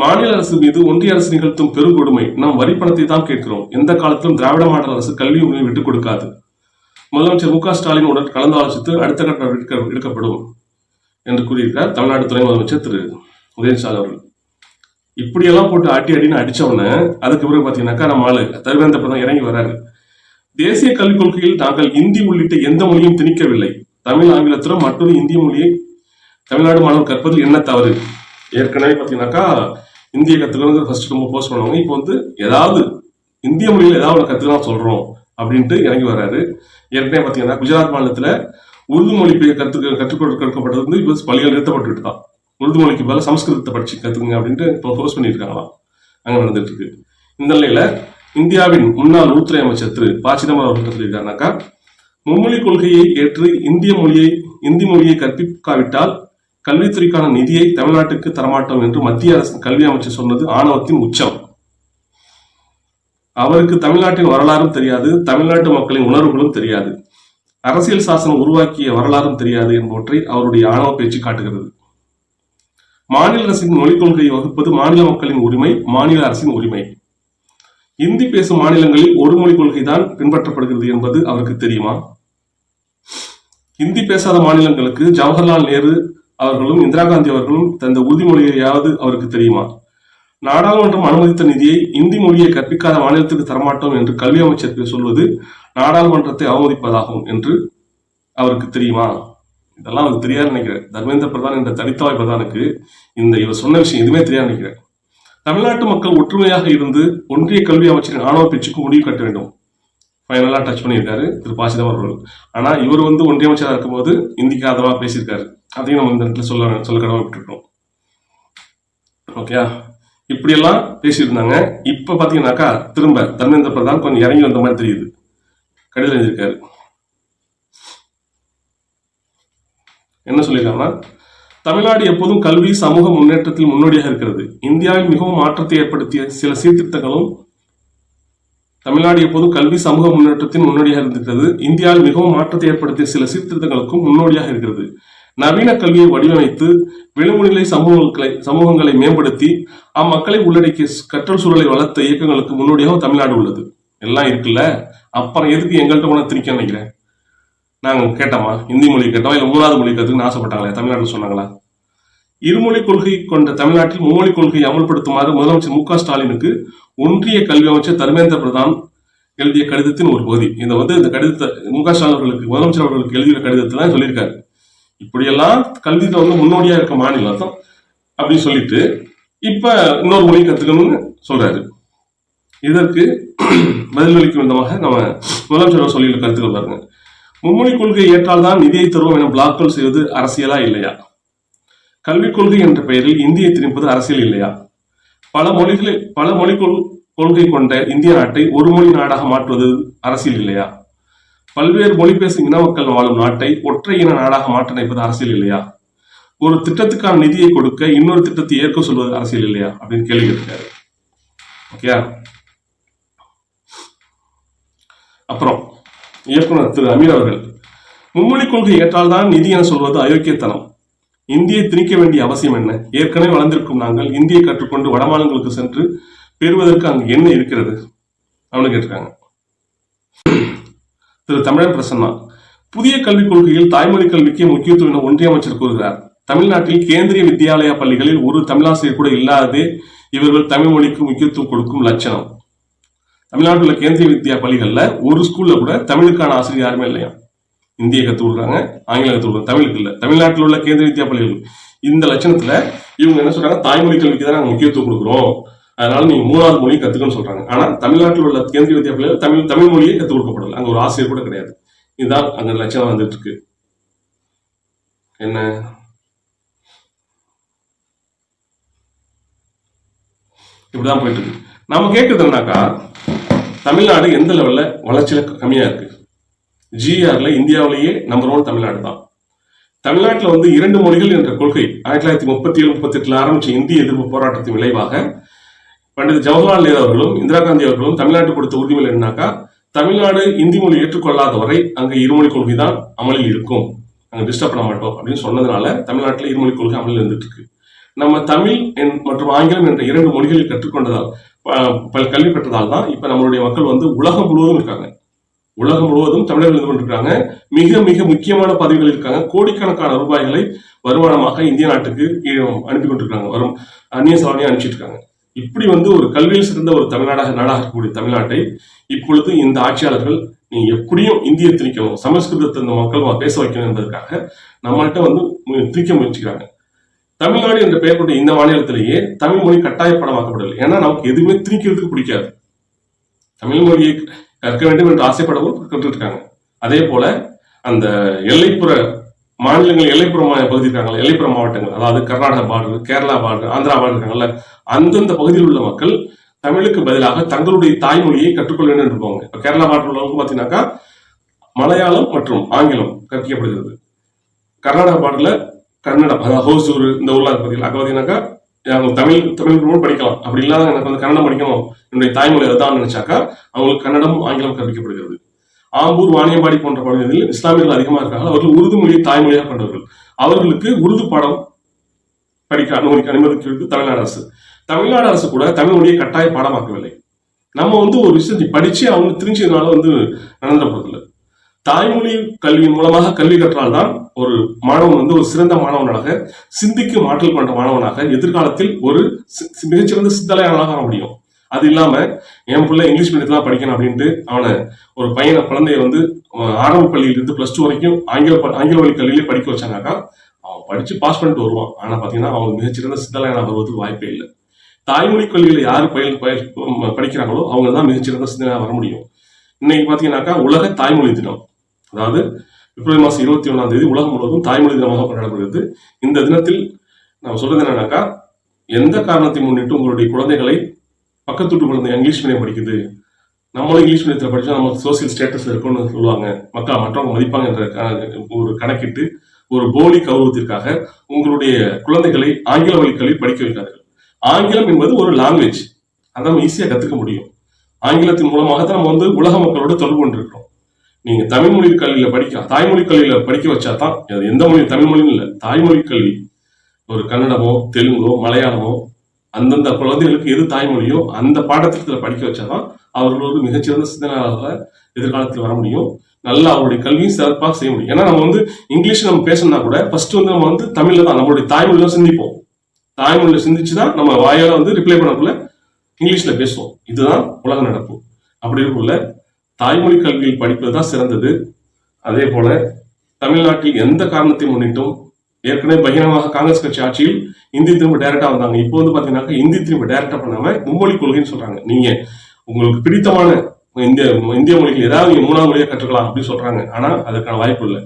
மாநில அரசு மீது ஒன்றிய அரசு நிகழ்த்தும் பெருங்கொடுமை. நாம் வரி பணத்தை தான் கேட்கிறோம். எந்த காலத்திலும் திராவிட மாடல் அரசு கல்வி உரிமை விட்டுக் கொடுக்காது. முதலமைச்சர் மு க ஸ்டாலின் உடன் கலந்து ஆலோசித்து அடுத்த கட்ட எடுக்கப்படும் என்று கூறியிருக்கிறார் தமிழ்நாடு துணை முதலமைச்சர் திரு. உதயநிதி அவர்கள். இப்படியெல்லாம் போட்டு அடி அடின்னு அடிச்ச உடனே அதுக்கு பிறகு பார்த்தீங்கன்னாக்கா நம்ம ஆளு தருவேந்திர பிரதான் இறங்கி வராரு. தேசிய கல்விக் கொள்கையில் நாங்கள் இந்தி உள்ளிட்ட எந்த மொழியும் திணிக்கவில்லை. தமிழ் ஆங்கிலத்திலும் மற்றொரு இந்திய மொழியை தமிழ்நாடு மாணவர் கற்பதில் என்ன தவறு? ஏற்கனவே பார்த்தீங்கன்னாக்கா இந்திய கற்றுக்கணுங்கிற ஃபர்ஸ்ட் நம்ம போஸ்ட் பண்ணுவாங்க இப்போ வந்து ஏதாவது இந்திய மொழியில் ஏதாவது ஒன்று கற்றுக்கலாம் சொல்கிறோம் அப்படின்ட்டு இறங்கி வராரு ஏற்கனவே பார்த்தீங்கன்னா குஜராத் மாநிலத்தில் உருது மொழி பே- கற்றுக்க கற்றுக் கொடுக்கப்பட்டது வந்து இப்போ பள்ளிகள் நிறுத்தப்பட்டு தான். உருது மொழிக்கு பதில் சமஸ்கிருதத்தை படிச்சு கற்றுக்குங்க அப்படின்ட்டு இப்போ போஸ்ட் பண்ணியிருக்காங்களாம் அங்கே நடந்துட்டு இருக்கு இந்த நிலையில இந்தியாவின் முன்னாள் உள்துறை அமைச்சர் திரு ப. சிதம்பரம் அவர்கள் சொல்லியிருக்காருனாக்கா மும்மொழி கொள்கையை ஏற்று இந்திய மொழியை இந்தி மொழியை கற்பிக்காவிட்டால் கல்வித்துறைக்கான நிதியை தமிழ்நாட்டுக்கு தரமாட்டோம் என்று மத்திய அரசின் கல்வி அமைச்சர் சொன்னது ஆணவத்தின் உச்சம். அவருக்கு தமிழ்நாட்டின் வரலாறும் தெரியாது தமிழ்நாட்டு மக்களின் உணர்வுகளும் தெரியாது. அரசியல் சாசனம் உருவாக்கிய வரலாறும் தெரியாது என்பவற்றை அவருடைய ஆணவ பேச்சு காட்டுகிறது. மாநில அரசின் மொழிக் கொள்கையை வகுப்பது மாநில மக்களின் உரிமை மாநில அரசின் உரிமை. இந்தி பேசும் மாநிலங்களில் ஒரு மொழிக் கொள்கைதான் பின்பற்றப்படுகிறது என்பது அவருக்கு தெரியுமா? இந்தி பேசாத மாநிலங்களுக்கு ஜவஹர்லால் நேரு அவர்களும் இந்திரா காந்தி அவர்களும் தந்த உறுதிமொழியையாவது அவருக்கு தெரியுமா? நாடாளுமன்றம் அனுமதித்த நிதியை இந்தி மொழியை கற்பிக்காத மாநிலத்துக்கு தரமாட்டோம் என்று கல்வி அமைச்சர் சொல்வது நாடாளுமன்றத்தை அவமதிப்பதாகும் என்று அவருக்கு தெரியுமா? இதெல்லாம் அவருக்கு தெரியாது நினைக்கிறேன். தர்மேந்திர பிரதான் என்ற தனித்தாய் பிரதானுக்கு இந்த இவர் சொன்ன விஷயம் எதுவுமே தெரியாது நினைக்கிறேன். தமிழ்நாட்டு மக்கள் ஒற்றுமையாக இருந்து ஒன்றிய கல்வி அமைச்சரின் ஆணவ பேச்சுக்கு முடிவு கட்ட வேண்டும். ஃபைனலாக டச் பண்ணியிருக்காரு திரு ப சிதம்பரம் அவர்கள். ஆனால் இவர் வந்து ஒன்றிய அமைச்சராக இருக்கும்போது இந்திக்கு ஆதரவாக பேசியிருக்காரு. அதையும் நம்ம இந்த இடத்துல சொல்ல சொல்ல கடமைப்பட்டிருக்கோம் ஓகேயா இப்படியெல்லாம் பேசியிருந்தாங்க. இப்போ பார்த்தீங்கன்னாக்கா திரும்ப தர்மேந்திர பிரதான் கொஞ்சம் இறங்கி வந்த மாதிரி தெரியுது. கடிதம் எழுதியிருக்காரு. என்ன சொல்லியிருக்காங்கன்னா தமிழ்நாடு எப்போதும் கல்வி சமூக முன்னேற்றத்தில் முன்னோடியாக இருக்கிறது. இந்தியாவில் மிகவும் மாற்றத்தை ஏற்படுத்திய சில சீர்திருத்தங்களும் தமிழ்நாடு எப்போதும் கல்வி சமூக முன்னேற்றத்தின் முன்னோடியாக இருந்திருக்கிறது. இந்தியாவில் மிகவும் மாற்றத்தை ஏற்படுத்திய சில சீர்திருத்தங்களுக்கும் முன்னோடியாக இருக்கிறது. நவீன கல்வியை வடிவமைத்து விளிம்புநிலை சமூகங்களை சமூகங்களை மேம்படுத்தி அம்மக்களை உள்ளடக்கிய கற்றல் சூழலை வளர்த்த இயக்கங்களுக்கு முன்னோடியாக தமிழ்நாடு உள்ளது. எல்லாம் இருக்குல்ல? அப்புறம் எதுக்கு எங்கள்கிட்ட உணவு திணிக்க நினைக்கிறேன்? நாங்கள் கேட்டோமா? இந்தி மொழி கேட்டோம்? இல்லை மூணாவது மொழி கற்றுக்குன்னு ஆசைப்பட்டாங்களே தமிழ்நாட்டில் சொன்னாங்களா? இருமொழி கொள்கை கொண்ட தமிழ்நாட்டில் மும்மொழி கொள்கையை அமல்படுத்துமாறு முதலமைச்சர் மு க ஸ்டாலினுக்கு ஒன்றிய கல்வி அமைச்சர் தர்மேந்திர பிரதான் எழுதிய கடிதத்தின் ஒரு பகுதி. இந்த வந்து இந்த கடிதத்தை மு க ஸ்டாலின் அவர்களுக்கு முதலமைச்சர் அவர்களுக்கு எழுதிய கடிதத்தை தான் சொல்லியிருக்காரு. இப்படியெல்லாம் கல்வியில வந்து முன்னோடியா இருக்க மாநிலம் தான் அப்படின்னு சொல்லிட்டு இப்ப இன்னொரு மொழி கத்துக்கணும்னு சொல்றாரு. இதற்கு பதிலளிக்கும் விதமாக நம்ம முதலமைச்சர் சொல்லியுள்ள கருத்துக்கள் பாருங்க. மும்மொழி கொள்கை ஏற்றால்தான் நிதியை தருவோம் என பிளாக்கள் செய்வது அரசியலா இல்லையா? கல்விக் கொள்கை என்ற பெயரில் இந்தியை திணிப்பது அரசியல் இல்லையா? பல மொழிகளை பல மொழி கொள்- கொள்கை கொண்ட இந்திய நாட்டை ஒரு மொழி நாடாக மாற்றுவது அரசியல் இல்லையா? பல்வேறு மொழி பேசும் இன மக்கள் வாழும் நாட்டை ஒற்றை இன நாடாக மாற்ற நினைப்பது அரசியல் இல்லையா? ஒரு திட்டத்துக்கான நிதியை கொடுக்க இன்னொரு திட்டத்தை ஏற்க சொல்வது அரசியல் இல்லையா? அப்படின்னு கேள்வி கேட்டிருக்காரு. ஓகேயா அப்புறம் இயக்குனர் திரு அமீர் அவர்கள் மும்மொழி கொள்கை ஏற்றால்தான் நிதி என சொல்வது அயோக்கியத்தனம். இந்தியை திணிக்க வேண்டிய அவசியம் என்ன? ஏற்கனவே வளர்ந்திருக்கும் நாங்கள் இந்தியை கற்றுக்கொண்டு வடமாநிலங்களுக்கு சென்று பெறுவதற்கு அங்கு என்ன இருக்கிறது? அவனு கேட்டிருக்காங்க. திரு தமிழன் பிரசன்னா புதிய கல்விக் கொள்கையில் தாய்மொழி கல்விக்கு முக்கியத்துவம் என ஒன்றிய அமைச்சர் கூறுகிறார். தமிழ்நாட்டில் கேந்திரிய வித்யாலயா பள்ளிகளில் ஒரு தமிழாசிரியர் கூட இல்லாதது இவர்கள் தமிழ் மொழிக்கு முக்கியத்துவம் கொடுக்கும் லட்சணம். தமிழ்நாட்டில் உள்ள கேந்திரிய வித்யா பள்ளிகள்ல ஒரு ஸ்கூல்ல கூட தமிழுக்கான ஆசிரியர் யாருமே இல்லையா? இந்திய கத்து கொடுக்குறாங்க ஆங்கிலம் கற்றுக் கொடுக்குறாங்க தமிழுக்கு இல்லை. தமிழ்நாட்டில் உள்ள கேந்திரிய வித்யா பள்ளிகள் இந்த லட்சணத்துல இவங்க என்ன சொல்றாங்க தாய்மொழி கல்விக்கு தான் நாங்கள் முக்கியத்துவம் கொடுக்குறோம். அதனால நீங்க மூணாவது மொழி கத்துக்கணும்னு சொல்றாங்க. ஆனா தமிழ்நாட்டில் உள்ள கேந்திரிய வித்யா தமிழ் தமிழ் மொழியே கத்துக் கொடுக்கப்படல. அங்க ஒரு ஆசிரியர் கூட கிடையாது. இதுதான் அங்க லட்சணம் வந்துட்டு இருக்கு என்ன? இப்படிதான் போயிட்டு இருக்கு நாம கேட்கறது என்னன்னாக்கா தமிழ்நாடு எந்த லெவல்ல வளர்ச்சியில கம்மியா இருக்கு? ஜிஆர்ல இந்தியாவிலேயே நம்பர் ஒன் தமிழ்நாடு தான். தமிழ்நாட்டில் வந்து இரண்டு மொழிகள் என்ற கொள்கை ஆயிரத்தி தொள்ளாயிரத்தி முப்பத்தி ஏழு முப்பத்தி எட்டுல ஆரம்பிச்ச இந்திய எதிர்ப்பு போராட்டத்தின் விளைவாக பண்டித ஜவஹர்லால் நேரு அவர்களும் இந்திரா காந்தி அவர்களும் தமிழ்நாட்டுக்கு கொடுத்த உறுதிமொழி என்னன்னாக்கா தமிழ்நாடு இந்தி மொழி ஏற்றுக்கொள்ளாத வரை அங்க இருமொழி கொள்கை தான் அமலில் இருக்கும். அங்க டிஸ்டர்ப் பண்ண மாட்டோம் அப்படின்னு சொன்னதுனால தமிழ்நாட்டில் இருமொழி கொள்கை அமலில் இருந்துட்டு இருக்கு நம்ம தமிழ் என்- மற்றும் ஆங்கிலம் என்ற இரண்டு மொழிகளில் கற்றுக்கொண்டதால் பல கல்வி பெற்றதால் தான் இப்ப நம்மளுடைய மக்கள் வந்து உலகம் முழுவதும் இருக்காங்க. உலகம் முழுவதும் தமிழர்கள் இருந்து கொண்டிருக்காங்க. மிக மிக முக்கியமான பதவிகள் இருக்காங்க. கோடிக்கணக்கான ரூபாய்களை வருமானமாக இந்திய நாட்டுக்கு அனுப்பி கொண்டிருக்காங்க. வரும் அந்நிய செலவனையும் அனுப்பிச்சிட்டு இருக்காங்க. இப்படி வந்து ஒரு கல்வியில் சிறந்த ஒரு தமிழ்நாடாக நாடாக இருக்கக்கூடிய தமிழ்நாட்டை இப்பொழுது இந்த ஆட்சியாளர்கள் நீ எப்படியும் இந்திய திணிக்கணும் சமஸ்கிருதத்தை இந்த மக்கள் பேச வைக்கணும் என்பதற்காக நம்மள்கிட்ட வந்து திணிக்க முயற்சிக்கிறாங்க. தமிழ்நாடு என்ற பெயர் கொண்ட இந்த மாநிலத்திலேயே தமிழ் மொழி கட்டாயப்படமாக்கப்படவில்லை ஏன்னா நமக்கு எதுவுமே திணிக்கிறதுக்கு பிடிக்காது. தமிழ் மொழியை கற்க வேண்டும் என்று ஆசைப்படவும் கற்றுருக்காங்க அதே போல அந்த எல்லைப்புற மாநிலங்கள் எல்லைப்புற பகுதி இருக்காங்கல்ல எல்லைப்புற மாவட்டங்கள் அதாவது Karnataka border Kerala border Andhra border இருக்காங்கல்ல அந்தந்த பகுதியில் உள்ள மக்கள் தமிழுக்கு பதிலாக தங்களுடைய தாய்மொழியை கற்றுக்கொள்ள வேண்டும் என்று இருப்பாங்க. கேரளா பார்டர் உள்ளவங்க பாத்தீங்கன்னாக்கா மலையாளம் மற்றும் ஆங்கிலம் கற்பிக்கப்படுகிறது. கர்நாடகா பார்டர்ல கன்னடம் அதாவது ஹோசூர் இந்த ஊர்லாம் இருக்கு பார்த்தீங்களா அங்க அவங்க தமிழ் தமிழ் கூட படிக்கலாம். அப்படி இல்லாத எனக்கு வந்து கன்னடம் படிக்கணும். என்னுடைய தாய்மொழி அதுதான் நினைச்சாக்கா அவங்களுக்கு கன்னடம் ஆங்கிலம் கற்பிக்கப்படுகிறது. ஆம்பூர் வாணியம்பாடி போன்ற பகுதிகளில் இஸ்லாமியர்கள் அதிகமாக இருக்காங்க. அவர்கள் உருது மொழியை தாய்மொழியாக கொண்டவர்கள். அவர்களுக்கு உருது பாடம் படிக்க அனுமதிக்க அனுமதிக்கிறது தமிழ்நாடு அரசு. தமிழ்நாடு அரசு கூட தமிழ் மொழியை கட்டாய பாடமாக்கவில்லை. நம்ம வந்து ஒரு விஷயத்தை படிச்சு அவங்க தெரிஞ்சதுனால வந்து நடந்துட போறதில்லை. தாய்மொழி கல்வியின் மூலமாக கல்வி கற்றால்தான் ஒரு மாணவன் வந்து ஒரு சிறந்த மாணவனாக சிந்திக்கும் ஆற்றல் கொண்ட மாணவனாக எதிர்காலத்தில் ஒரு சி- மிகச்சிறந்த சிந்தனையாளனாக முடியும். அது இல்லாம என் பிள்ளை இங்கிலீஷ் மீடியத்துல படிக்கணும் அப்படின்ட்டு அவனை ஒரு பையனை குழந்தைய வந்து ஆரம்ப பள்ளியில இருந்து பிளஸ் டூ வரைக்கும் ஆங்கில ஆங்கில வழி கல்வியிலே படிக்க வச்சாங்கக்கா அவன் படிச்சு பாஸ் பண்ணிட்டு வருவான். ஆனா பாத்தீங்கன்னா அவன் மிகச்சிறந்த சிந்தனையாளனாக வருவதுக்கு வாய்ப்பே இல்லை. தாய்மொழி கல்வியில யார் பயில் படிக்கிறாங்களோ அவங்க தான் மிகச்சிறந்த சிந்தனையாக வர முடியும். இன்னைக்கு பாத்தீங்கன்னாக்கா உலக தாய்மொழி தினம். அதாவது பிப்ரவரி மாசம் இருபத்தி ஒண்ணாம் தேதி உலகம் முழுவதும் தாய்மொழி தினமாக கொண்டாடப்படுகிறது. இந்த தினத்தில் நம்ம சொல்றது என்னன்னாக்கா எந்த காரணத்தை முன்னிட்டு உங்களுடைய குழந்தைகளை பக்கத்து வீட்டு குழந்தை இங்கிலீஷ் மீடியம் படிக்குது. நம்மளும் இங்கிலீஷ் மீடியத்தில் படித்தா நம்ம சோசியல் ஸ்டேட்டஸில் இருக்கும்னு சொல்லுவாங்க. மக்கள் மற்றவங்க மதிப்பாங்க என்ற ஒரு கணக்கிட்டு ஒரு போலி கௌரவத்திற்காக உங்களுடைய குழந்தைகளை ஆங்கில வழி கல்வி படிக்க வைக்கிறார்கள் ஆங்கிலம் என்பது ஒரு லாங்குவேஜ் அதை நம்ம ஈஸியாக கற்றுக்க முடியும். ஆங்கிலத்தின் மூலமாக தான் நம்ம வந்து உலக மக்களோட தொடர்பு கொண்டிருக்கிறோம். நீங்க தமிழ் மொழி கல்வியில படிக்க தாய்மொழி கல்வியில படிக்க வச்சா தான் எந்த மொழி தமிழ் இல்லை தாய்மொழி கல்வி. ஒரு கன்னடமோ தெலுங்கோ மலையாளமோ அந்தந்த குழந்தைகளுக்கு எது தாய்மொழியோ அந்த பாடத்திட்டத்தில் படிக்க வச்சாதான் அவர்கள் ஒரு மிகச்சிறந்த சிந்தனையாளராக எதிர்காலத்தில் வர முடியும். நல்லா அவருடைய கல்வியும் சிறப்பாக செய்ய முடியும். ஏன்னா நம்ம வந்து இங்கிலீஷ் நம்ம பேசணும்னா கூட ஃபர்ஸ்ட் வந்து நம்ம வந்து தமிழில் தான் நம்மளுடைய தாய்மொழியில சிந்திப்போம். தாய்மொழியில சிந்திச்சு தான் நம்ம வாயால வந்து ரிப்ளை பண்ணக்குள்ள இங்கிலீஷ்ல பேசுவோம். இதுதான் உலக நடப்பு. அப்படி இருக்குள்ள தாய்மொழி கல்வியில் படிப்பது தான் சிறந்தது. அதே போல தமிழ்நாட்டில் எந்த காரணத்தை முன்னிட்டும் ஏற்கனவே பகிரங்கமாக காங்கிரஸ் கட்சி ஆட்சியில் இந்தி திரும்ப டைரக்டா வந்தாங்க. இப்போ வந்து பாத்தீங்கன்னா இந்தி திரும்ப டைரக்டா பண்ணாம மும்மொழி கொள்கைன்னு சொல்றாங்க. நீங்க உங்களுக்கு பிடித்தமான இந்திய இந்திய மொழிகள் ஏதாவது நீங்க மூணாவது மொழியை கற்றுக்கலாம் அப்படின்னு சொல்றாங்க. ஆனா அதுக்கான வாய்ப்பு இல்லை.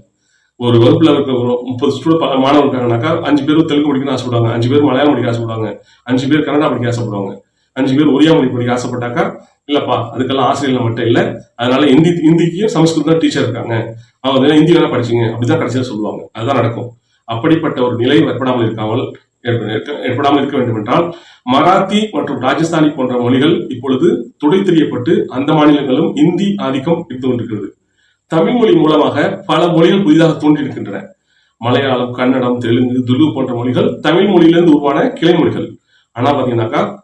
ஒரு வகுப்புல இருக்க ஒரு முப்பது ஸ்டூடெண்ட் மாணவர் இருக்காங்கனாக்கா அஞ்சு பேர் தெலுங்கு படிக்கணும்னு ஆசைப்படுவாங்க. அஞ்சு பேர் மலையாளம் படிக்க ஆசைப்படுவாங்க. அஞ்சு பேர் கன்னடா படிக்க ஆசைப்படுவாங்க. அஞ்சு பேர் ஒரியா மொழி படிக்க ஆசைப்பட்டாக்கா இல்லப்பா அதுக்கெல்லாம் ஆசிரியர்கள் மட்டும் இல்லை. அதனால இந்தி ஹிந்திக்கும் சமஸ்கிருதம் டீச்சர் இருக்காங்க. அவங்க வேணா ஹிந்தி வேணா படிச்சீங்க? அப்படிதான் கடைசியில் சொல்லுவாங்க. அதுதான் நடக்கும். அப்படிப்பட்ட ஒரு நிலை ஏற்படாமல் இருக்காமல் ஏற்ப- ஏற்படாமல் இருக்க வேண்டும் என்றால் மராத்தி மற்றும் ராஜஸ்தானி போன்ற மொழிகள் இப்பொழுது துடை தெரியப்பட்டு அந்த மாநிலங்களும் இந்தி ஆதிக்கம் இருந்து கொண்டிருக்கிறது. தமிழ் மொழி மூலமாக பல மொழிகள் புதிதாக தோன்றியிருக்கின்றன. மலையாளம் கன்னடம் தெலுங்கு துலு போன்ற மொழிகள் தமிழ் மொழியிலிருந்து உருவான கிளை மொழிகள். ஆனா பாத்தீங்கன்னாக்கா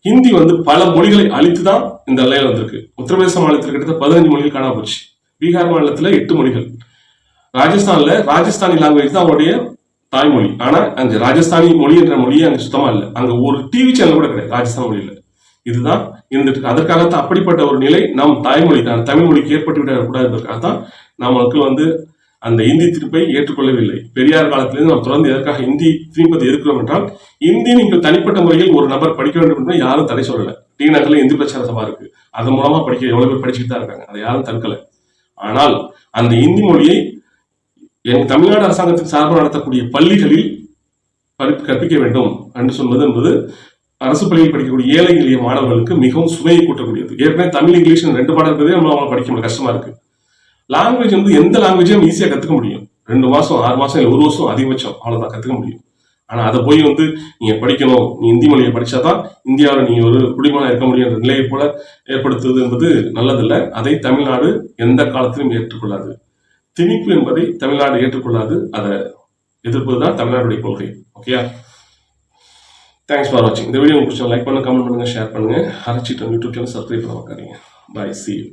ஹிந்தி வந்து பல மொழிகளை அழித்து தான் இந்த எல்லையில வந்திருக்கு. உத்தரப்பிரதேச மாநிலத்தில் கிட்டத்தட்ட பதினஞ்சு மொழிகள் காணாம போச்சு. பீகார் மாநிலத்தில் எட்டு மொழிகள். ராஜஸ்தான்ல ராஜஸ்தானி லாங்குவேஜ் தான் அவருடைய தாய்மொழி. ஆனா அங்க ராஜஸ்தானி மொழி என்ற மொழியே அங்க சுத்தமா இல்லை. அங்க ஒரு டிவி சேனல் கூட கிடையாது ராஜஸ்தான் மொழியில. இதுதான் இருந்துட்டு அதற்காகத்தான் அப்படிப்பட்ட ஒரு நிலை நம் தாய்மொழி தான் தமிழ் மொழிக்கு ஏற்பட்டு விடக்கூடாது என்பதற்காக தான் நமக்கு வந்து அந்த இந்தி திருப்பை ஏற்றுக்கொள்ளவில்லை. பெரியார் காலத்திலிருந்து நாம் தொடர்ந்து எதற்காக இந்தி திருப்பதை எதிர்க்கிறோம் என்றால் இந்தி நீங்கள் தனிப்பட்ட முறையில் ஒரு நபர் படிக்க வேண்டும் என்று யாரும் தடை சொல்லல. டி நகர்ல இந்தி பிரச்சார சபா இருக்கு. அதன் மூலமா படிக்க எவ்வளவு பேர் படிச்சுட்டு தான் இருக்காங்க. அதை யாரும் தடுக்கல. ஆனால் அந்த இந்தி மொழியை என் தமிழ்நாடு அரசாங்கத்தின் சார்பாக நடத்தக்கூடிய பள்ளிகளில் படி- கற்பிக்க வேண்டும் என்று சொல்வது என்பது அரசு பள்ளியில் படிக்கக்கூடிய ஏழை எளிய மாணவர்களுக்கு மிகவும் சுமையை கூட்டக்கூடியது. ஏற்கனவே தமிழ் இங்கிலீஷ் ரெண்டு பாடம் இருக்கிறதே நம்ம அவங்களை படிக்க முடியும் கஷ்டமா இருக்கு. லாங்குவேஜ் வந்து எந்த லாங்குவேஜையும் ஈஸியா கத்துக்க முடியும். ரெண்டு மாசம் ஆறு மாசம் இல்லை ஒரு வருஷம் அதிகபட்சம் அவ்வளவுதான் கத்துக்க முடியும். ஆனா அதை போய் வந்து நீங்க படிக்கணும். நீ இந்தி மொழியை படிச்சாதான் இந்தியாவில் நீ ஒரு குடிமகனா இருக்க முடியும் என்ற நிலையை போல ஏற்படுத்துவது என்பது நல்லதில்லை. அதை தமிழ்நாடு எந்த காலத்திலும் ஏற்றுக்கொள்ளாது. திணிப்பு என்பதை தமிழ்நாடு ஏற்றுக்கொள்ளாது. அதை எதிர்ப்பதுதான் தமிழ்நாடுடைய கொள்கை. ஓகேயா தேங்க்ஸ் ஃபார் வாட்சிங் இந்த வீடியோ உங்களுக்கு லைக் பண்ணுங்க கமெண்ட் பண்ணுங்க ஷேர் பண்ணுங்க. அரைச்சிட்டு யூடியூப் சேனல் சப்ஸ்கிரைப் பண்ண பார்க்காதீங்க பாய் சி யூ